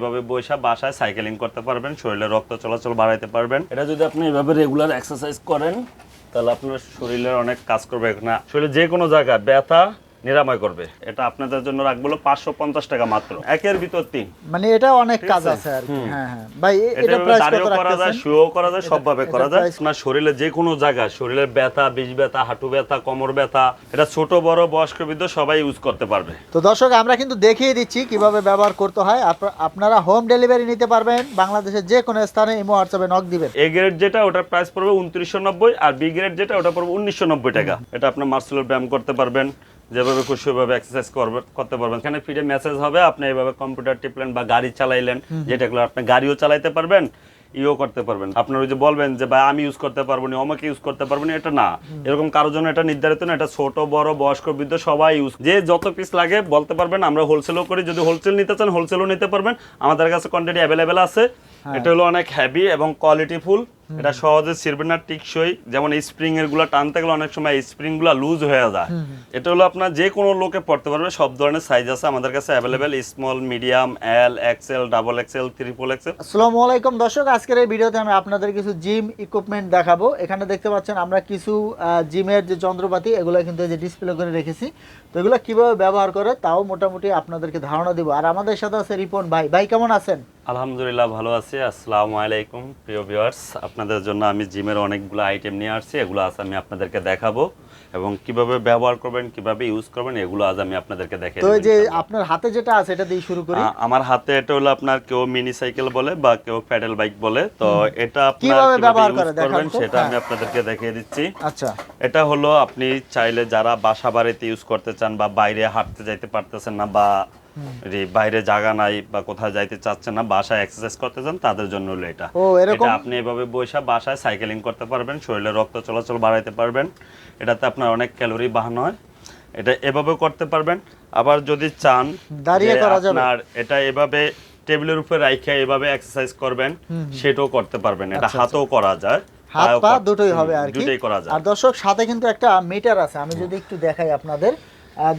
এভাবে বৈশা বাসায় সাইকেলিং করতে পারবেন, শরীরে রক্ত চলাচল বাড়াইতে পারবেন। এটা যদি আপনি এভাবে রেগুলার এক্সারসাইজ করেন, তাহলে আপনার শরীরের অনেক কাজ করবে এখানে। শরীরে যে কোনো জায়গায় ব্যথা নিরাময় করবে। এটা আপনাদের জন্য রাখব পাঁচশো পঞ্চাশ টাকা মাত্র। একের ভিতর তিন। মানে এটা অনেক কাজ আছে? আর কি। হ্যাঁ হ্যাঁ। ভাই এটা দাঁড়িয়েও করা যায় শুয়েও করা যায় সব ভাবে করা যায়। আপনার শরীরে যে কোনো জায়গায় শরীরের ব্যথা বিষ ব্যথা হাঁটু ব্যথা কোমর ব্যথা এটা ছোট বড় বয়স্ক বৃদ্ধ সবাই ইউজ করতে পারবে। তো দর্শক আমরা কিন্তু দেখিয়ে দিচ্ছি কীভাবে ব্যবহার করতে হয়। আপ- আপনারা হোম ডেলিভারি নিতে পারবেন বাংলাদেশের যে কোনো স্থানে ইমো হোয়াটসঅ্যাপে নক দিবেন। এ গ্রেড যেটা ওটার প্রাইস পড়বে উনত্রিশশো নব্বই আর বি গ্রেড যেটা ওটা পড়বে উনিশশো নব্বই টাকা। এটা আপনার মার্সেলের ব্যায়াম করতে পারবেন। যেভাবে খুশি ওইভাবে এক্সারসাইজ করবে করতে পারবেন। এখানে ফিডে মেসেজ হবে আপনি এইভাবে কম্পিউটার টিপলেন বা গাড়ি চালাইলেন যেটাগুলো আপনি গাড়িও চালাইতে পারবেন ইও করতে পারবেন। আপনার ওই যে বলবেন যে ভাই আমি ইউজ করতে পারব না আমাকে ইউজ করতে পারব না এটা না। এরকম কারোর জন্য এটা নির্ধারিত না এটা ছোট বড় বয়স্ক বৃদ্ধ সবাই ইউজ যে যত পিস লাগে বলতে পারবেন আমরা হোলসেলও করি। যদি হোলসেল নিতে চান হোলসেলও নিতে পারবেন। আমাদের কাছে কোয়ান্টিটি অ্যাভেলেবেল আছে। এটা হলো অনেক হ্যাভি এবং কোয়ালিটি ফুল এটা সহজে ছিড়বে না টিকসই। যেমন স্প্রিং এরগুলা টানতে গেলে অনেক সময় স্প্রিংগুলা লুজ হয়ে যায়। এটা হলো আপনার যে কোনো লোকে পড়তে পারবে সব ধরনের সাইজ আছে আমাদের কাছে available small medium L XL double XL triple XL আসসালামু আলাইকুম দর্শক আজকের এই ভিডিওতে আমি আপনাদের কিছু জিম ইকুইপমেন্ট দেখাবো। এখানে দেখতে পাচ্ছেন আমরা কিছু জিমের যে যন্ত্রপাতি এগুলো কিন্তু যে ডিসপ্লে করে রেখেছি। তো এগুলো কীভাবে ব্যবহার করে তাও মোটামুটি আপনাদেরকে ধারণা দিব। আর আমাদের সাথে আছে রিপন ভাই। ভাই কেমন আছেন? আলহামদুলিল্লাহ ভালো আছি আসসালামু আলাইকুম প্রিয় ভিউয়ার্স আপনাদের জন্য আমি জিমের অনেকগুলো আইটেম নিয়ে আসছি এগুলো আজ আমি আপনাদেরকে দেখাবো এবং কীভাবে ব্যবহার করবেন কীভাবে ইউজ করবেন এগুলো আজ আমি আপনাদেরকে দেখে তো এই যে আপনার হাতে যেটা আছে এটা দিয়ে শুরু করি। আমার হাতে এটা হলো আপনার কেউ মিনি সাইকেল বলে বা কেউ প্যাডেল বাইক বলে। তো এটা আপনার কীভাবে ব্যবহার করবেন সেটা আমি হ্যাঁ। আপনাদেরকে দেখিয়ে দিচ্ছি। আচ্ছা। এটা হলো আপনি চাইলে যারা বাসা বাড়িতে ইউজ করতে চান বা বাইরে হাঁটতে যাইতে পারতেছেন না বা বাইরে জায়গা নাই বা কোথাও যাইতে চাচ্ছেন না বাসায় এক্সারসাইজ করতে চান তাদের জন্য হলো এটা। ও এরকম? এটা আপনি এভাবে বসে বাসায় সাইকেলিং করতে পারবেন শরীরে রক্ত চলাচল বাড়াইতে পারবেন। এটাতে আপনার অনেক ক্যালোরি বাহানো হয়। এটা এভাবে করতে পারবেন। আবার যদি চান দাঁড়িয়ে করা যাবে? আপনার এটা এভাবে টেবিলের উপরে রাইখে এভাবে এক্সারসাইজ করবেন সেটাও করতে পারবেন। এটা আচ্ছা, হাতেও করা যায় হাত পা দুটোই হবে আর কি। দুটোই করা যায়। আর দর্শক সাথে কিন্তু একটা মিটার আছে। আমি যদি একটু দেখাই আপনাদের।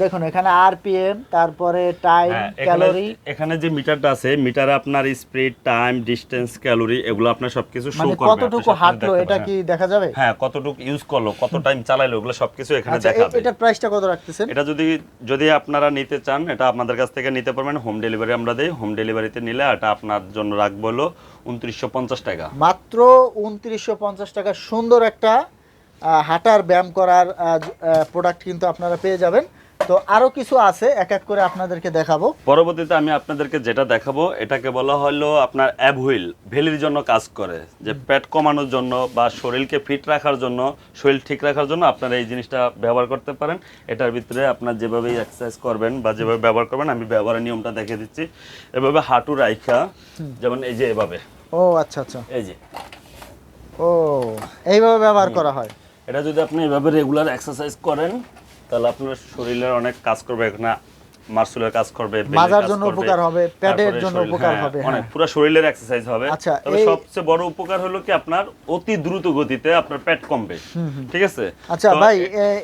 দেখুন এখানে আরপিএম তারপরে টাইম ক্যালোরি এখানে যে মিটারটা আছে মিটারে আপনার স্পিড টাইম ডিস্টেন্স ক্যালোরি এগুলো আপনার সবকিছু শো মানে করবে। কতটুকু হাঁটলো এটা কি দেখা যাবে? হ্যাঁ কতটুকু ইউজ করল কত টাইম চালাইলো ওগুলো সবকিছু এখানে আচ্ছা দেখাবে। এটার প্রাইসটা কত রাখতেছেন? এটা যদি যদি আপনারা নিতে চান এটা আপনাদের কাছ থেকে নিতে পারবেন। হোম ডেলিভারি আমরা দিই। হোম ডেলিভারিতে নিলে এটা আপনার জন্য রাখব হলো উনত্রিশশো পঞ্চাশ টাকা। মাত্র উনত্রিশশো পঞ্চাশ টাকা সুন্দর একটা হাঁটার ব্যায়াম করার প্রোডাক্ট কিন্তু আপনারা পেয়ে যাবেন। তো আরও কিছু আছে এক এক করে আপনাদেরকে দেখাবো। পরবর্তীতে আমি আপনাদেরকে যেটা দেখাবো এটাকে বলা হলো আপনার অ্যাব হুইল ভেলির জন্য কাজ করে। যে পেট কমানোর জন্য বা শরীরকে ফিট রাখার জন্য শরীর ঠিক রাখার জন্য আপনারা এই জিনিসটা ব্যবহার করতে পারেন। এটার ভিতরে আপনার যেভাবে এক্সারসাইজ করবেন বা যেভাবে ব্যবহার করবেন আমি ব্যবহারের নিয়মটা দেখে দিচ্ছি। এভাবে হাঁটু রাইখা যেমন এই যে এভাবে। ও আচ্ছা আচ্ছা। এই যে। ও এইভাবে ব্যবহার করা হয়। এটা যদি আপনি এভাবে রেগুলার এক্সারসাইজ করেন তাহলে আপনার শরীরের অনেক কাজ করবে মার্সুলের কাজ করবে মাজার জন্য উপকার হবে, জন্য উপকার হ্যাঁ, হবে, অনেক হ্যাঁ। পুরো শরীরের এক্সারসাইজ হবে। আচ্ছা, তবে সবচেয়ে বড় উপকার হলো কি আপনার অতি দ্রুত গতিতে আপনার পেট কমবে ঠিক আছে? আচ্ছা ভাই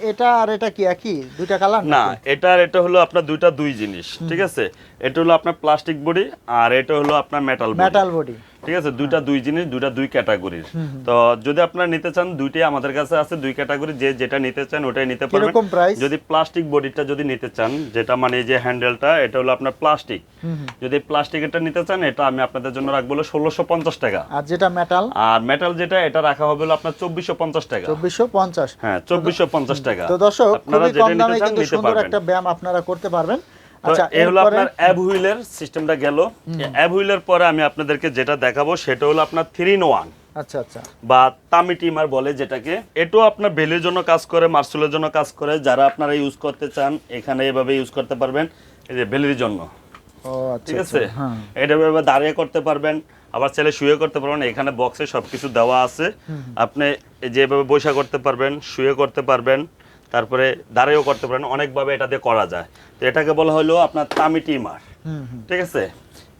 এটা আর এটা কি একই? দুইটা কালার না এটা আর এটা হলো আপনার দুইটা দুই জিনিস ঠিক আছে? এটা হলো আপনার প্লাস্টিক বডি আর এটা হলো আপনার মেটাল বডি মেটাল বডি ঠিক আছে? দুইটা দুই জিনিস দুইটা দুই ক্যাটাগরির তো যদি আপনারা নিতে চান দুইটাই আমাদের কাছে আছে। দুই ক্যাটাগরি যে যেটা নিতে চান ওটাই নিতে পারবেন? যদি প্লাস্টিক বডিটা যদি নিতে চান যেটা মানে এই যে হ্যান্ডেলটা এটা হলো আপনার প্লাস্টিক যদি প্লাস্টিকেরটা নিতে চান এটা আমি আপনাদের জন্য রাখব হলো ষোলোশো পঞ্চাশ টাকা। আর যেটা মেটাল আর মেটাল যেটা এটা রাখা হবে হলো আপনার চব্বিশশো পঞ্চাশ টাকা। চব্বিশশো পঞ্চাশ। হ্যাঁ চব্বিশশো পঞ্চাশ টাকা। তো দর্শক আপনারা খুবই যেটা কম নিতে দামে কিন্তু সুন্দর একটা ব্যায়াম আপনারা করতে পারবেন। আচ্ছা এরপরে? আপনার অ্যাব হুইলের সিস্টেমটা গেল। অ্যাব হুইলের পরে আমি আপনাদেরকে যেটা দেখাবো সেটা হলো আপনার থ্রি ইন ওয়ান আচ্ছা আচ্ছা। বা তামি টিমার বলে যেটাকে। এটাও আপনার বেলের জন্য কাজ করে মার্সুলের জন্য কাজ করে। যারা আপনারা ইউজ করতে চান এখানে এভাবে ইউজ করতে পারবেন। এই যে বেলের জন্য। আচ্ছা ঠিক আচ্ছা, আছে হ্যাঁ। এটা দাঁড়িয়ে করতে পারবেন। আবার ছেলে শুয়ে করতে পারবেন। এখানে বক্সে সবকিছু দেওয়া আছে। আপনি এই যে এভাবে বসা করতে পারবেন শুয়ে করতে পারবেন। তারপরে দাঁড়িয়েও করতে পারেন অনেকভাবে এটা দিয়ে করা যায়। তো এটাকে বলা হলো আপনার তামি টিমার। হুম হুম। ঠিক আছে?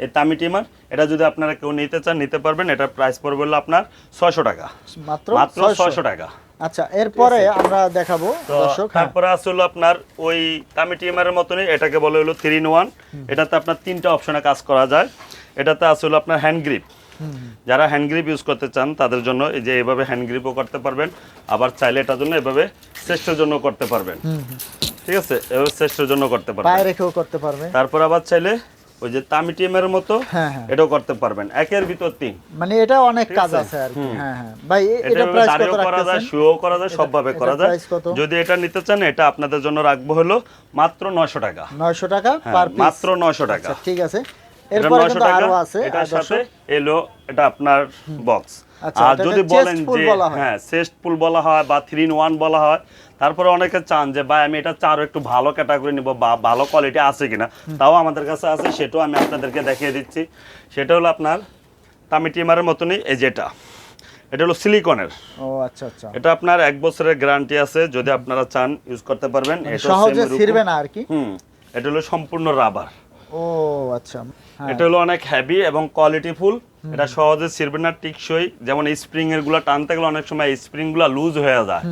এই তামি টিমার এটা যদি আপনারা কেউ নিতে চান নিতে পারবেন এটার প্রাইস পড়বে হলো আপনার ছয়শো টাকা। মাত্র মাত্র ছয়শো? টাকা। আচ্ছা এরপরে আমরা দেখাবো দর্শক হ্যাঁ। তারপরে আছে হলো আপনার ওই তামি টিমারের মতনই এটাকে বলা হলো থ্রি ইন ওয়ান এটাতে আপনার তিনটা অপশনে কাজ করা যায়। এটাতে আসলে আপনার হ্যান্ড গ্রিপ যারা হ্যান্ড গ্রিপ ইউজ করতে চান তাদের জন্য এই যে এভাবে হ্যান্ড গ্রিপও করতে পারবেন আবার চাইলে এটার জন্য এভাবে চেস্টের জন্য করতে পারবেন। ঠিক আছে? এভাবে চেস্টের জন্য করতে পারবেন। পায়ে রেখেও করতে পারবে। তারপর আবার চাইলে ওই যে মতো হ্যাঁ, হ্যাঁ। এটাও করতে পারবেন। একের ভিতর তিন। মানে এটা অনেক কাজ আছে? আর কি। হ্যাঁ হ্যাঁ। ভাই এটা প্রাইস কত করা যায় শুয়েও করা যায় সবভাবে করা যায়। যদি এটা নিতে চান এটা আপনাদের জন্য রাখব হলো মাত্র নয়শো টাকা। 900 টাকা পার পিস মাত্র নয়শো টাকা। আচ্ছা ঠিক আছে। এরপরে কিন্তু আরও আছে। এটার সাথে এলো এটা আপনার বক্স আচ্ছা, আর যদি বলেন যে হ্যাঁ। চেস্ট পুল বলা হয় বা থ্রি ইন ওয়ান বলা হয় তারপরে অনেকে চান যে ভাই আমি এটা চারও একটু ভালো ক্যাটাগরি নিব বা ভালো কোয়ালিটি আছে কিনা? তাও আমাদের কাছে আছে সেটাও আমি আপনাদেরকে দেখিয়ে দিচ্ছি। সেটা হলো আপনার তামিটিমারের মতনই এই যেটা। এটা হলো সিলিকনের ও আচ্ছা আচ্ছা। এটা আপনার এক বছরের গ্যারান্টি আছে যদি আপনারা চান ইউজ করতে পারবেন। মানে সহজে ছিড়বে না আর কি? হুম এটা হলো সম্পূর্ণ রাবার ও আচ্ছা। হ্যাঁ। এটা হলো অনেক হেভি এবং কোয়ালিটিফুল এটা সহজে ছিড়বে না টিকসই। যেমন স্প্রিং এরগুলা টানতে গেলে অনেক সময় স্প্রিংগুলা লুজ হয়ে যায়।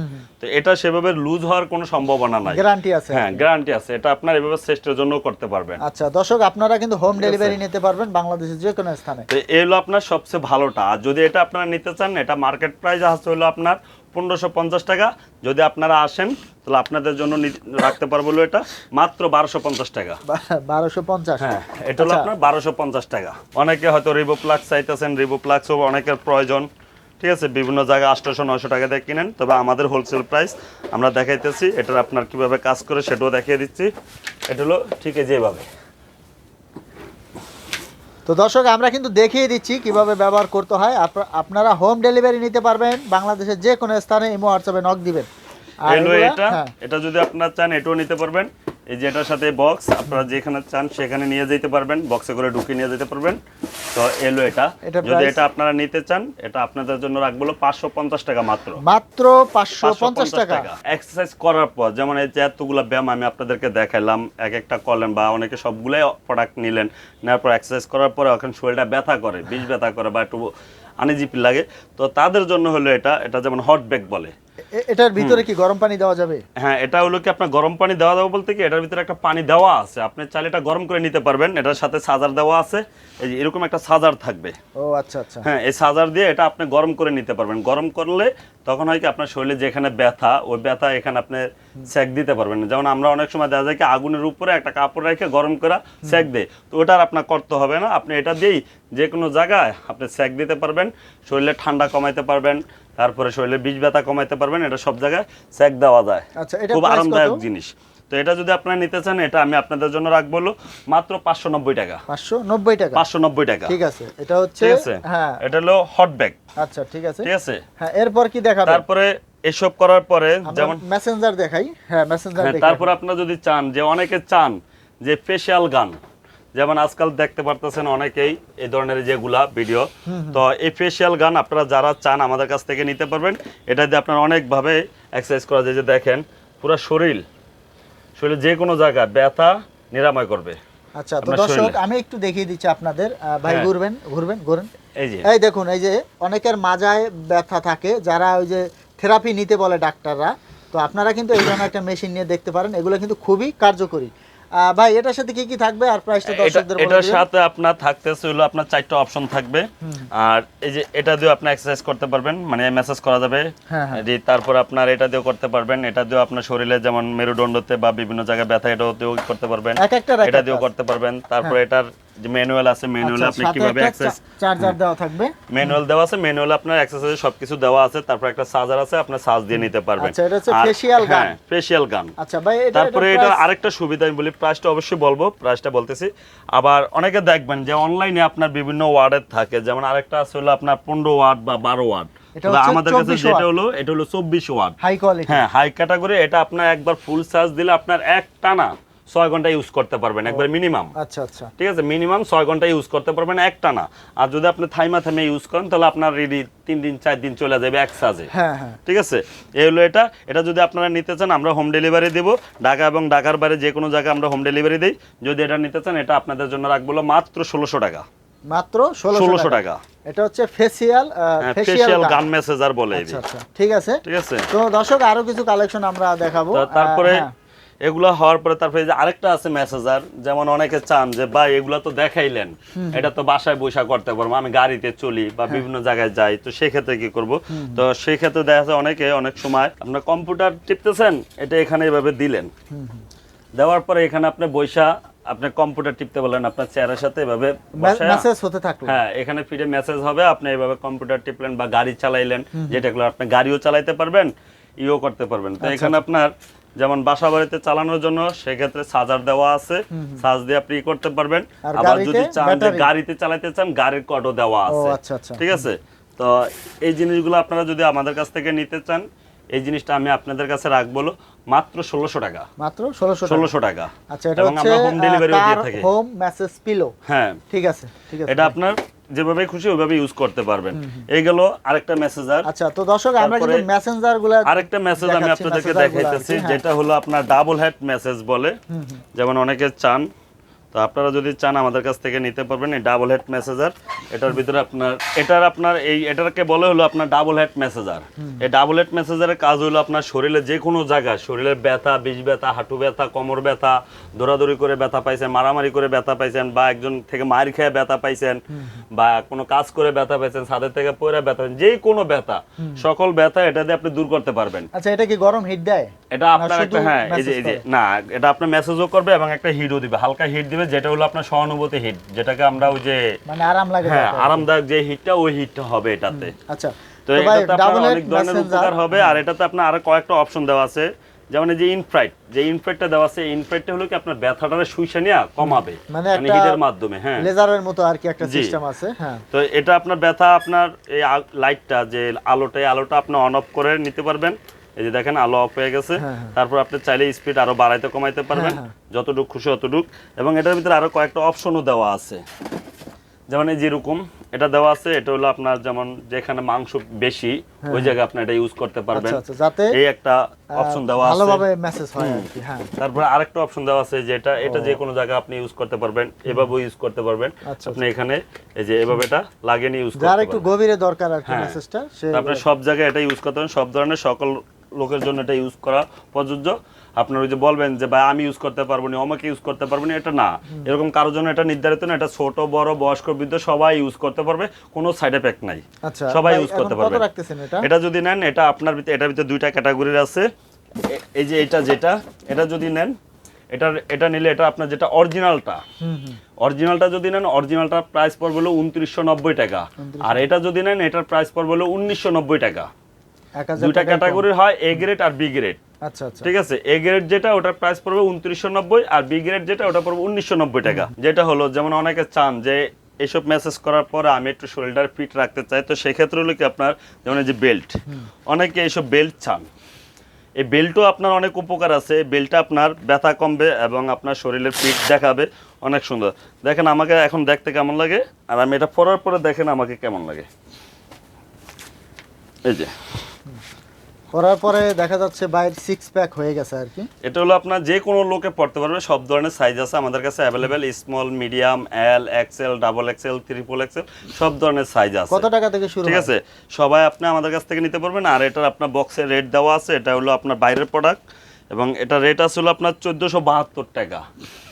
তো এটা সেভাবে লুজ হওয়ার কোনো সম্ভাবনা নাই। গ্যারান্টি আছে। হ্যাঁ গ্যারান্টি আছে। এটা আপনার এভাবে চেষ্টের জন্য করতে পারবেন। আচ্ছা দর্শক আপনারা কিন্তু হোম ডেলিভারি নিতে পারবেন বাংলাদেশের যে কোনো স্থানে। তো এই হলো আপনার সবচেয়ে ভালোটা। আর যদি এটা আপনারা নিতে চান এটা মার্কেট প্রাইস আছে হলো আপনার পনেরোশো পঞ্চাশ টাকা। যদি আপনারা আসেন তাহলে আপনাদের জন্য রাখতে পারব এটা মাত্র বারোশো পঞ্চাশ টাকা। বারোশো পঞ্চাশ? হ্যাঁ এটা হলো আচ্ছা। আপনার বারোশো পঞ্চাশ টাকা। অনেকে হয়তো রিবোপ্লাক্স চাইতেছেন রিবোপ্লাক্সও অনেকের প্রয়োজন। ঠিক আছে বিভিন্ন জায়গায় আটশোশো নয়শো টাকা দিয়ে কিনেন। তবে আমাদের হোলসেল প্রাইস আমরা দেখাইতেছি এটার আপনার কীভাবে কাজ করে সেটাও দেখিয়ে দিচ্ছি। এটা হলো ঠিক আছে যেভাবে তো দর্শক আমরা কিন্তু দেখিয়ে দিচ্ছি কীভাবে ব্যবহার করতে হয়। আপ- আপনারা হোম ডেলিভারি নিতে পারবেন বাংলাদেশের যে কোনো স্থানে ইমো হোয়াটসঅ্যাপে নক দিবেন। আর এটা হ্যাঁ, এটা যদি আপনারা চান এটাও নিতে পারবেন। এই যে এটার সাথে বক্স আপনারা যেখানে চান সেখানে নিয়ে যেতে পারবেন বক্সে করে ঢুকিয়ে নিয়ে যেতে পারবেন। তো এলো এটা। যদি এটা আপনারা নিতে চান এটা আপনাদের জন্য রাখব পাঁচশো পঞ্চাশ টাকা মাত্র। মাত্র পাঁচশো পঞ্চাশ টাকা। এক্সারসাইজ করার পর যেমন এই যে এতগুলো ব্যায়াম আমি আপনাদেরকে দেখাইলাম এক একটা করলেন বা অনেকে সবগুলাই প্রোডাক্ট নিলেন নেওয়ার পর এক্সারসাইজ করার পরে এখন শরীরটা ব্যথা করে বিষ ব্যথা করে বা একটু আনিজিপি লাগে। তো তাদের জন্য হলো এটা এটা যেমন হট ব্যাগ বলে। এটার ভিতরে কি গরম পানি দেওয়া যাবে? হ্যাঁ এটা হলো কি আপনার গরম পানি দেওয়া দেওয়া বলতে কি এটার ভিতরে একটা পানি দেওয়া আছে। আপনি চাইলে এটা গরম করে নিতে পারবেন। এটার সাথে সাজার দেওয়া আছে। এই যে এরকম একটা সাজার থাকবে। ও আচ্ছা আচ্ছা। হ্যাঁ এই সাজার দিয়ে এটা আপনি গরম করে নিতে পারবেন। গরম করলে তখন হয় কি আপনার শরীরে যেখানে ব্যথা ওই ব্যথা এখানে আপনি সেক দিতে পারবেন যেমন আমরা অনেক সময় দেখা যায় কি আগুনের উপরে একটা কাপড় রেখে গরম করে সেক দেয় তো ওটা আর আপনার করতে হবে না। আপনি এটা দিয়েই যে কোনো জায়গায় আপনি সেক দিতে পারবেন। শরীরে ঠান্ডা কমাইতে পারবেন। তারপরে শরীরে বিষ ব্যথা কমাইতে পারবেন এটা সব জায়গায় সেক দেওয়া যায়। আচ্ছা খুব আরামদায়ক জিনিস। তো এটা যদি আপনারা নিতে চান এটা আমি আপনাদের জন্য রাখব হলো মাত্র পাঁচশো নব্বই টাকা। পাঁচশো নব্বই টাকা? পাঁচশো নব্বই টাকা। ঠিক আছে এটা হচ্ছে হ্যাঁ। এটা হলো হট ব্যাগ আচ্ছা ঠিক আছে। ঠিক আছে? হ্যাঁ এরপর কি দেখাবেন? তারপরে এসব করার পরে যেমন মেসেঞ্জার দেখাই। হ্যাঁ মেসেঞ্জার হ্যাঁ, তারপর আপনারা যদি চান যে অনেকে চান যে ফেশিয়াল গান যেমন আজকাল দেখতে পারতেছেন অনেকেই এই ধরনের যেগুলা ভিডিও তো এই ফেশিয়াল গান আপনারা যারা চান আমাদের কাছ থেকে নিতে পারবেন। এটা দিয়ে আপনারা অনেকভাবে এক্সারসাইজ করা যায়। যে দেখেন পুরো শরীর শরীরে যে কোনো জায়গায় ব্যথা নিরাময় করবে। আচ্ছা তো দর্শক আমি একটু দেখিয়ে দিচ্ছি আপনাদের। ভাই হ্যাঁ। ঘুরবেন ঘুরবেন ঘুরেন। এই যে। এই দেখুন এই যে অনেকের মাজায় ব্যথা থাকে যারা ওই যে থেরাপি নিতে বলে ডাক্তাররা তো আপনারা কিন্তু এই ধরনের একটা মেশিন নিয়ে দেখতে পারেন। এগুলো কিন্তু খুবই কার্যকরী। ভাই এটার সাথে কি কি থাকবে? আর প্রাইসটা দর্শকদের বলে এটার সাথে আপনার থাকতেছে হলো আপনার চারটা অপশন থাকবে। আর এই যে এটা দিয়ে আপনি এক্সারসাইজ করতে পারবেন মানে মেসেজ করা যাবে। হ্যাঁ, হ্যাঁ। তারপর আপনার এটা দিয়েও করতে পারবেন এটা দিয়েও আপনার শরীরে যেমন মেরুদণ্ডতে বা বিভিন্ন জায়গায় ব্যথা এটাও দিয়েও করতে পারবেন। এটা দিয়েও করতে পারবেন। তারপর এটার যে ম্যানুয়াল আছে ম্যানুয়ালে আচ্ছা, আপনি কীভাবে চা- চার্জার দেওয়া থাকবে। ম্যানুয়াল দেওয়া আছে ম্যানুয়ালে আপনার সবকিছু দেওয়া আছে তারপর একটা চার্জার আছে আপনার চার্জ দিয়ে নিতে পারবেন। আচ্ছা, এটা হচ্ছে gun। ফেশিয়াল গান আচ্ছা ভাই এটা তারপরে এটা আরেকটা সুবিধা আমি বলি প্রাইসটা অবশ্যই বলব প্রাইসটা বলতেছি। আবার অনেকে দেখবেন যে অনলাইনে আপনার বিভিন্ন ওয়ার্ডের থাকে যেমন আরেকটা আছে হলো আপনার পনেরো ওয়ার্ড বা বারো ওয়ার্ড আমাদের কাছে 24 যেটা হলো এটা হলো চব্বিশ ওয়ার্ড হাই কোয়ালিটি হ্যাঁ হাই ক্যাটাগরি এটা আপনার একবার ফুল চার্জ দিলে আপনার এক টানা ছয় ঘণ্টা ইউজ করতে পারবেন একবার মিনিমাম আচ্ছা আচ্ছা। ঠিক আছে মিনিমাম ছয় ঘণ্টা ইউজ করতে পারবেন এক টানা আর যদি আপনি থাইমা থাইমা ইউজ করেন তাহলে আপনার রেডি তিন দিন চার দিন চলে যাবে এক সাজে। হ্যাঁ হ্যাঁ। ঠিক আছে? এই হলো এটা। এটা যদি আপনারা নিতে চান আমরা হোম ডেলিভারি দেব। ঢাকা এবং ঢাকার বাইরে যে কোনো জায়গায় আমরা হোম ডেলিভারি দিই। যদি এটা নিতে চান এটা আপনাদের জন্য রাখব মাত্র ষোলোশো টাকা। মাত্র ষোলোশো টাকা। এটা হচ্ছে facial facial facial gun. Massager বলে আচ্ছা আচ্ছা ঠিক আছে। ঠিক আছে? তো দর্শক আরও কিছু কালেকশন আমরা দেখাবো। তারপরে হ্যাঁ। এগুলো হওয়ার পরে তারপরে যে আরেকটা আছে মেসেজার যেমন অনেকে চান যে ভাই এগুলো তো দেখাইলেন। এটা তো বাসায় বসা করতে পারব আমি গাড়িতে চলি বা বিভিন্ন জায়গায় যাই তো সেক্ষেত্রে কি করব? তো সেই ক্ষেত্রে দেখা যাচ্ছে অনেকে অনেক সময় আপনার কম্পিউটার টিপতেছেন এটা এখানে এভাবে দিলেন। দেওয়ার পরে এখানে আপনি বৈশা আপনি কম্পিউটার টিপতে বললেন আপনার চেয়ারের সাথে এভাবে মেসেজ হতে থাকল। হ্যাঁ এখানে ফিরে মেসেজ হবে আপনি এইভাবে কম্পিউটার টিপলেন বা গাড়ি চালাইলেন যেটাগুলো আপনি গাড়িও চালাইতে পারবেন ইও করতে পারবেন। আচ্ছা, তো এখানে আপনার যেমন বাসা বাড়িতে চালানোর জন্য সেক্ষেত্রে চার্জার দেওয়া আছে। চার্জ দিয়ে আপনি করতে পারবেন। আবার যদি চান যে গাড়িতে চালাইতে চান গাড়ির কডও দেওয়া আছে। আচ্ছা আচ্ছা। ঠিক আছে? তো এই জিনিসগুলো আপনারা যদি আমাদের কাছ থেকে নিতে চান এই জিনিসটা আমি আপনাদের কাছে রাখব মাত্র ষোলোশো টাকা। মাত্র ষোলোশো ষোলোশো টাকা। আচ্ছা এটা হচ্ছে হোম ডেলিভারিও দিয়ে থাকি। হোম মেসেজ পিলো হ্যাঁ। ঠিক আছে ঠিক আছে। এটা আপনার যেভাবে খুশি ওইভাবে ইউজ করতে পারবেন এই গেল আরেকটা মেসেজার আচ্ছা তো দর্শক আমরা কিন্তু মেসেঞ্জারগুলো আরেকটা মেসেজ আমি আপনাদেরকে দেখাইতেছি হ্যাঁ। যেটা হলো আপনার ডাবল হেড মেসেজ বলে। যেমন অনেকে চান তো আপনারা যদি চান আমাদের কাছ থেকে নিতে পারবেন এই ডাবল হেড মেসেজার এটার ভিতরে আপনার এটার আপনার এই এটাকে বলে হলো আপনার ডাবল হেড মেসেজার এই ডাবল হেড মেসেজারের কাজ হলো আপনার শরীরে যে কোনো জায়গায় শরীরের ব্যথা বিষ ব্যথা হাঁটু ব্যথা কোমর ব্যথা দৌড়াদৌড়ি করে ব্যথা পাইছেন মারামারি করে ব্যথা পাইছেন বা একজন থেকে মার খেয়ে ব্যথা পাইছেন বা কোনো কাজ করে ব্যথা পাইছেন ছাদের থেকে পড়ে ব্যথা যে কোনো ব্যথা সকল ব্যথা এটা দিয়ে আপনি দূর করতে পারবেন। আচ্ছা এটা কি গরম হিট দেয়? এটা আপনার একটা হ্যাঁ এই যে এই যে না এটা আপনার মেসেজও করবে এবং একটা হিটও দিবে হালকা হিট দিবে যেটা হলো আপনার সহানুভূতি হিট যেটাকে আমরা ওই যে মানে আরাম লাগে হ্যাঁ আরামদায়ক যে হিটটা ওই হিটটা হবে এটাতে। আচ্ছা। তো এটাতে আপনার অনেক ধরনের উপকার হবে। আর এটাতে আপনার আরও কয়েকটা অপশন দেওয়া আছে। যেমন এই যে ইনফ্রাইট যে ইনফ্রাইটটা দেওয়া আছে ইনফ্রাইটটা হলো কি আপনার ব্যথাটারে শুইসা নিয়ে কমাবে মানে মানে একটা হিটের মাধ্যমে হ্যাঁ। লেজারের মতো আর কি একটা সিস্টেম আছে হ্যাঁ। তো এটা আপনার ব্যথা আপনার এই লাইটটা যে আলোটা আলোটা আপনি অন অফ করে নিতে পারবেন। এই যে দেখেন আলো অফ হয়ে গেছে। হ্যাঁ, হ্যাঁ। তারপর আপনি চাইলে স্পিড আরও বাড়াইতে কমাইতে পারবেন। হ্যাঁ, যতটুকু খুশি ততটুক এবং এটার ভিতরে আরও কয়েকটা অপশনও দেওয়া আছে। যেমন এই যেরকম এটা দেওয়া আছে এটা হলো আপনার যেমন যেখানে মাংস বেশি ওই জায়গায় আপনি এটা ইউজ করতে পারবেন। আচ্ছা আচ্ছা যাতে এই একটা অপশন দেওয়া আছে। ভালোভাবে মেসেজ হয় হ্যাঁ। তারপরে আরেকটা অপশন দেওয়া আছে যেটা এটা এটা যে কোনো জায়গায় আপনি ইউজ করতে পারবেন এভাবেও ইউজ করতে পারবেন। আচ্ছা, আপনি এখানে এই যে এভাবে এটা লাগিয়ে নিয়ে ইউজ করতে যার একটু গভীরে দরকার আর কি। মেসেজটা সে তারপরে সব জায়গায় এটা ইউজ করতে পারেন সব ধরনের সকল লোকের জন্য এটা ইউজ করা প্রযোজ্য। আপনার ওই যে বলবেন যে ভাই আমি ইউজ করতে পারব না আমাকে ইউজ করতে পারব না এটা না। এরকম কারোর জন্য এটা নির্ধারিত না এটা ছোট বড় বয়স্ক বৃদ্ধ সবাই ইউজ করতে পারবে কোনো সাইড এফেক্ট নাই। আচ্ছা সবাই ইউজ করতে পারবে। এটা? এটা যদি নেন এটা আপনার ভিতরে এটার ভিতরে দুইটা ক্যাটাগরির আছে। এই যে এটা যেটা এটা যদি নেন এটার এটা নিলে এটা আপনার যেটা অরিজিনালটা হুম হুম। অরিজিনালটা যদি নেন অরিজিনালটার প্রাইস পড়বে হলো উনত্রিশশো নব্বই টাকা। আর এটা যদি নেন এটার প্রাইস পড়বে হলো উনিশশো নব্বই টাকা। দুইটা ক্যাটাগরির হয় এ গ্রেড আর বি গ্রেড আচ্ছা আচ্ছা। ঠিক আছে? এ গ্রেড যেটা ওটার প্রাইস পড়বে উনত্রিশশো নব্বই আর বি গ্রেড যেটা ওটা পড়বে উনিশশো নব্বই টাকা। যেটা হলো যেমন অনেকে চান যে এসব মেসেজ করার পরে আমি একটু শরীরটার ফিট রাখতে চাই তো সেক্ষেত্রে হলো কি আপনার যেমন এই যে বেল্ট অনেকে এইসব বেল্ট চান। এই বেল্টও আপনার অনেক উপকার আছে। বেল্টটা আপনার ব্যথা কমবে এবং আপনার শরীরের ফিট দেখাবে। অনেক সুন্দর। দেখেন আমাকে এখন দেখতে কেমন লাগে আর আমি এটা পরার পরে দেখেন আমাকে কেমন লাগে। এই যে। করার পরে দেখা যাচ্ছে বাইরে সিক্স প্যাক হয়ে গেছে আর কি। এটা হলো আপনার যে কোনো লোকে পড়তে পারবে সব ধরনের সাইজ আছে আমাদের কাছে available small medium L XL double XL triple XL সব ধরনের সাইজ আছে। কত টাকা থেকে শুরু ঠিক আছে? সবাই আপনি আমাদের কাছ থেকে নিতে পারবেন আর এটার আপনার বক্সের রেট দেওয়া আছে এটা হলো আপনার বাইরের প্রোডাক্ট এবং এটা রেট আছে হলো আপনার চোদ্দোশো বাহাত্তর টাকা।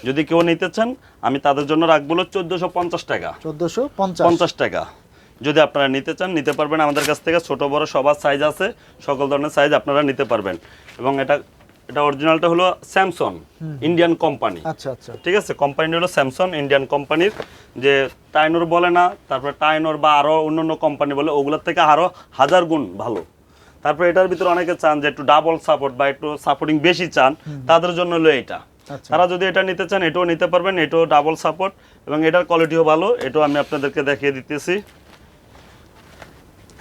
যদি কেউ নিতে চান আমি তাদের জন্য রাখব হলো চোদ্দোশো পঞ্চাশ টাকা। চোদ্দশো পঞ্চাশ টাকা। যদি আপনারা নিতে চান নিতে পারবেন। আমাদের কাছ থেকে ছোট বড় সবার সাইজ আছে সকল ধরনের সাইজ আপনারা নিতে পারবেন। এবং এটা এটা অরিজিনালটা হলো স্যামসং ইন্ডিয়ান কোম্পানি আচ্ছা আচ্ছা। ঠিক আছে? কোম্পানিটা হলো স্যামসং ইন্ডিয়ান কোম্পানির যে টাইনোর বলে না তারপরে টাইনোর বা আরও অন্যান্য কোম্পানি বলে ওগুলোর থেকে আরও হাজার গুণ ভালো। তারপরে এটার ভিতরে অনেকে চান যে একটু ডাবল সাপোর্ট বা একটু সাপোর্টিং বেশি চান তাদের জন্য হলো এটা। আচ্ছা। তারা যদি এটা নিতে চান এটাও নিতে পারবেন এটাও ডাবল সাপোর্ট এবং এটার কোয়ালিটিও ভালো এটাও আমি আপনাদেরকে দেখিয়ে দিতেছি।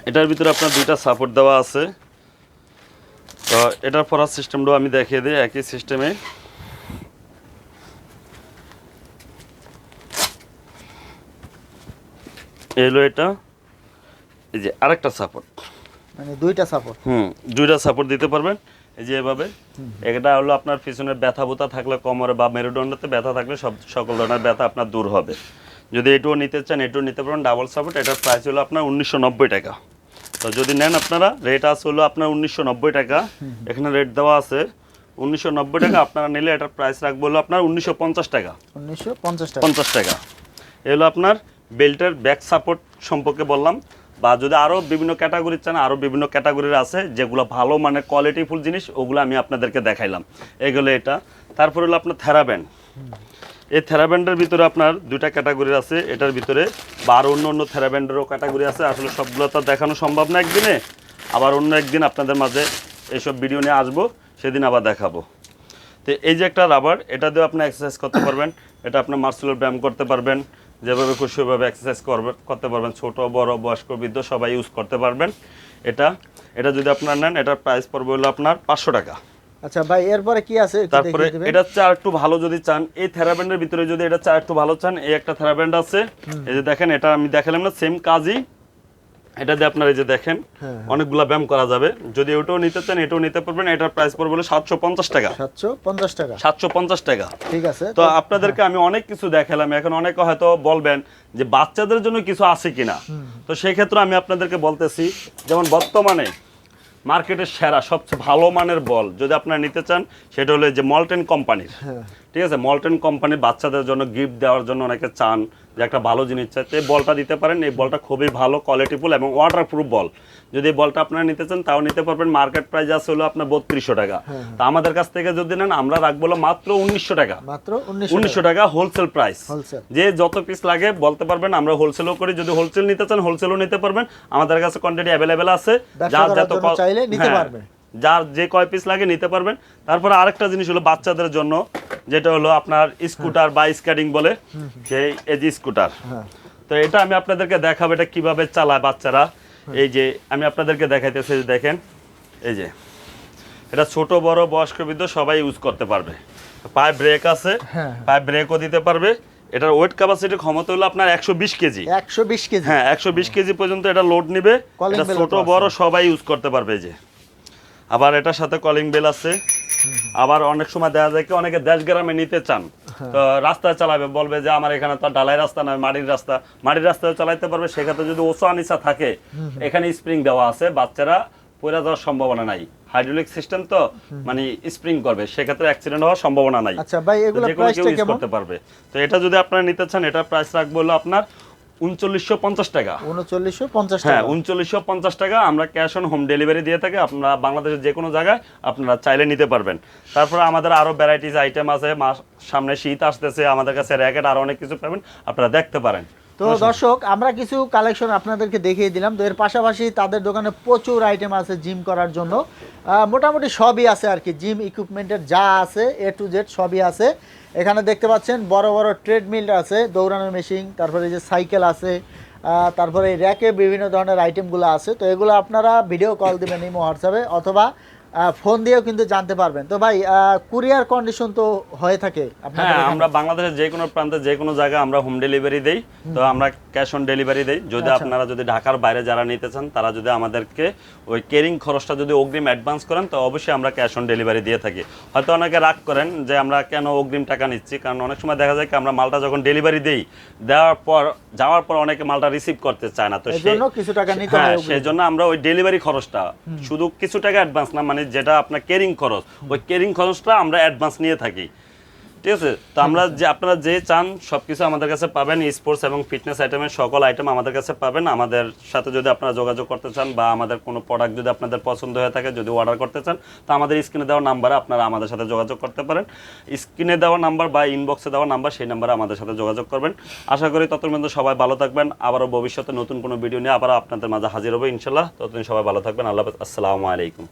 এটার ভিতরে আপনার দুইটা সাপোর্ট দেওয়া আছে। তো এটার পড়ার সিস্টেমটাও আমি দেখিয়ে দিই একই সিস্টেমে এলো এটা। এই যে আরেকটা সাপোর্ট মানে দুইটা সাপোর্ট হুম দুইটা সাপোর্ট দিতে পারবেন। এই যে এভাবে। এটা হলো আপনার পিছনে ব্যথা বুথা থাকলে কোমরে বা মেরুদণ্ডতে ব্যথা থাকলে সব সকল ধরনের ব্যথা আপনার দূর হবে। যদি এটুও নিতে চান এটুও নিতে পারবেন ডাবল সাপোর্ট এটার প্রাইস হলো আপনার উনিশশো নব্বই টাকা। তো যদি নেন আপনারা রেট আছে হলো আপনার উনিশশো নব্বই টাকা। এখানে রেট দেওয়া আছে উনিশশো নব্বই টাকা আপনারা নিলে এটার প্রাইস রাখব হলো আপনার উনিশশো পঞ্চাশ টাকা। উনিশশো পঞ্চাশ টাকা। পঞ্চাশ টাকা। এগুলো আপনার বেল্টের ব্যাক সাপোর্ট সম্পর্কে বললাম বা যদি আরও বিভিন্ন ক্যাটাগরি চান আরও বিভিন্ন ক্যাটাগরির আছে যেগুলো ভালো মানে কোয়ালিটিফুল জিনিস ওগুলো আমি আপনাদেরকে দেখাইলাম। এগুলো এটা। তারপরে হলো আপনার থেরাব্যান্ড এই থেরাব্যান্ডের ভিতরে আপনার দুইটা ক্যাটাগরি আছে, এটার ভিতরে বা আরও অন্য অন্য থেরাব্যান্ডেরও ক্যাটাগরি আছে। আসলে সবগুলো তো দেখানো সম্ভব না একদিনে, আবার অন্য একদিন আপনাদের মাঝে এইসব ভিডিও নিয়ে আসব, সেদিন আবার দেখাবো। তো এই যে একটা রাবার, এটা দিয়ে আপনি এক্সারসাইজ করতে পারবেন, এটা আপনার মার্সেলের ব্যায়াম করতে পারবেন, যেভাবে খুশি ওইভাবে এক্সারসাইজ করবে, করতে পারবেন। ছোট, বড়, বয়স্ক, বৃদ্ধ সবাই ইউজ করতে পারবেন। এটা এটা যদি আপনার নেন, এটার প্রাইস পড়বে হলো আপনার পাঁচশো টাকা। আচ্ছা ভাই এরপরে কি আছে? তারপরে এটা চা একটু ভালো যদি চান এই থেরাব্যান্ডের ভিতরে যদি এটা চা একটু ভালো চান এই একটা থেরাব্যান্ড আছে। এই যে দেখেন এটা আমি দেখালাম না সেম কাজই। এটা দিয়ে আপনার এই যে দেখেন হ্যাঁ। অনেকগুলা ব্যায়াম করা যাবে। যদি ওটাও নিতে চান এটাও নিতে পারবেন। এটার প্রাইস পড়বে হলো সাতশো পঞ্চাশ টাকা। সাতশো পঞ্চাশ টাকা। সাতশো পঞ্চাশ টাকা। ঠিক আছে তো আপনাদেরকে আমি অনেক কিছু দেখালাম। এখন অনেকে হয়তো বলবেন যে বাচ্চাদের জন্য কিছু আছে কিনা। তো সেই ক্ষেত্রে আমি আপনাদেরকে বলতেছি যেমন বর্তমানে মার্কেটের সেরা, সবচেয়ে ভালো মানের বল যদি আপনারা নিতে চান, সেটা হলো যে মল্টেন কোম্পানির ঠিক আছে মল্টেন কোম্পানির বাচ্চাদের জন্য গিফট দেওয়ার জন্য অনেকে চান যে একটা ভালো জিনিস চাই। এই বলটা দিতে পারেন এই বলটা খুবই ভালো কোয়ালিটিফুল এবং ওয়াটারপ্রুফ বল। যদি এই বলটা আপনারা নিতে চান তাও নিতে পারবেন। মার্কেট প্রাইস আছে হলো আপনার বত্রিশশো টাকা। তা আমাদের কাছ থেকে যদি নেন আমরা রাখব মাত্র উনিশশো টাকা। মাত্র উনিশশো টাকা। হোলসেল প্রাইস যে যত পিস লাগে বলতে পারবেন আমরা হোলসেলও করি। যদি হোলসেল নিতে চান হোলসেলও নিতে পারবেন। আমাদের কাছে কোয়ান্টিটি অ্যাভেলেবেল আছে। ব্যবসা যত চাইলে নিতে হ্যাঁ, পারবে। যার যে কয় পিস লাগে নিতে পারবেন। তারপরে আরেকটা জিনিস হলো বাচ্চাদের জন্য যেটা হলো আপনার স্কুটার বা স্কেটিং বলে সেই এই যে স্কুটার তো এটা আমি আপনাদেরকে দেখাবো এটা কীভাবে চালায় বাচ্চারা। এই যে আমি আপনাদেরকে দেখাইতেছি দেখেন এই যে। এটা ছোট বড় বয়স্ক বৃদ্ধ সবাই ইউজ করতে পারবে। পায়ে ব্রেক আছে হ্যাঁ। পায়ে ব্রেকও দিতে পারবে। এটার ওয়েট ক্যাপাসিটি ক্ষমতা হলো আপনার একশো বিশ কেজি। একশো বিশ কেজি। হ্যাঁ একশো বিশ কেজি পর্যন্ত এটা লোড নিবে। এটা ছোট বড় সবাই ইউজ করতে পারবে এই যে। আবার এটার সাথে কলিং বেল আছে। আবার অনেক সময় দেখা যায় কি অনেকে দেশ গ্রামে নিতে চান। হ্যাঁ। তো রাস্তায় চালাবে বলবে যে আমার এখানে তো ঢালাই রাস্তা নয় মাটির রাস্তা। মাটির রাস্তায় চালাইতে পারবে সেক্ষেত্রে যদি ওসো আনিসা থাকে এখানে স্প্রিং দেওয়া আছে বাচ্চারা পড়ে যাওয়ার সম্ভাবনা নাই। হাইড্রোলিক সিস্টেম তো মানে স্প্রিং করবে সেক্ষেত্রে অ্যাক্সিডেন্ট হওয়ার সম্ভাবনা নাই। আচ্ছা ভাই এগুলো প্রাইসটা কেমন? করতে পারবে। তো এটা যদি আপনারা নিতে চান এটা প্রাইস রাখব হলো আপনার উনচল্লিশশো পঞ্চাশ টাকা। উনচল্লিশশো পঞ্চাশ হ্যাঁ টাকা। উনচল্লিশশো পঞ্চাশ টাকা আমরা ক্যাশ অন হোম ডেলিভারি দিয়ে থাকি আপনারা বাংলাদেশের যে কোনো জায়গায় আপনারা চাইলে নিতে পারবেন। তারপরে আমাদের আরও ভ্যারাইটিস আইটেম আছে সামনে শীত আসতেছে আমাদের কাছে র্যাকেট আরও অনেক কিছু পাবেন আপনারা দেখতে পারেন। তো দর্শক আমরা কিছু কালেকশন আপনাদেরকে দেখিয়ে দিলাম। তো এর পাশাপাশি তাদের দোকানে প্রচুর আইটেম আছে জিম করার জন্য। মোটামুটি সবই আছে আর কি। জিম ইকুইপমেন্টের যা আছে এ টু জেড সবই আছে। এখানে দেখতে পাচ্ছেন বড় বড় ট্রেডমিল আছে দৌড়ানোর মেশিন তারপরে এই যে সাইকেল আছে তারপরে এই র্যাকে বিভিন্ন ধরনের আইটেমগুলো আছে। তো এগুলো আপনারা ভিডিও কল দিবেন ইমো হোয়াটসঅ্যাপে অথবা ফোন দিয়েও কিন্তু জানতে পারবেন। তো ভাই কুরিয়ার কন্ডিশন তো হয়ে থাকে হ্যাঁ আমরা বাংলাদেশের যে কোনো প্রান্তে যে কোনো জায়গায় আমরা হোম ডেলিভারি দেই। তো আমরা ক্যাশ অন ডেলিভারি দেই। যদি আচ্ছা। আপনারা যদি ঢাকার বাইরে যারা নিতে চান তারা যদি আমাদেরকে ওই কেরিং খরচটা যদি অগ্রিম অ্যাডভান্স করেন তো অবশ্যই আমরা ক্যাশ অন ডেলিভারি দিয়ে থাকি। হয়তো অনেকে রাগ করেন যে আমরা কেন অগ্রিম টাকা নিচ্ছি কারণ অনেক সময় দেখা যায় কি আমরা মালটা যখন ডেলিভারি দেই দেওয়ার পর যাওয়ার পর অনেকে মালটা রিসিভ করতে চায় না। তো সেই- জন্য কিছু টাকা নিতে হ্যাঁ হয় সেই জন্য আমরা ওই ডেলিভারি খরচটা শুধু কিছু টাকা অ্যাডভান্স না মানে যেটা আপনার কেরিং খরচ, ওই কেরিং খরচটা আমরা অ্যাডভান্স নিয়ে থাকি। ঠিক আছে? তো আমরা যে, আপনারা যে চান, সবকিছু আমাদের কাছে পাবেন স্পোর্টস এবং ফিটনেস আইটেমের সকল আইটেম আমাদের কাছে পাবেন। আমাদের সাথে যদি আপনারা যোগাযোগ করতে চান বা আমাদের কোনো প্রোডাক্ট যদি আপনাদের পছন্দ হয়ে থাকে, যদি অর্ডার করতে চান, তো আমাদের স্ক্রিনে দেওয়া নাম্বারে আপনারা আমাদের সাথে যোগাযোগ করতে পারেন। স্ক্রিনে দেওয়া নাম্বার বা ইনবক্সে দেওয়া নাম্বার সেই নাম্বারে আমাদের সাথে যোগাযোগ করবেন। আশা করি ততদিন পর্যন্ত সবাই ভালো থাকবেন। আবারও ভবিষ্যতে নতুন কোনো ভিডিও নিয়ে আবার আপনাদের মাঝে হাজির হব ইনশাল্লাহ ততদিন সবাই ভালো থাকবেন। আল্লাহ আসসালামু আলাইকুম।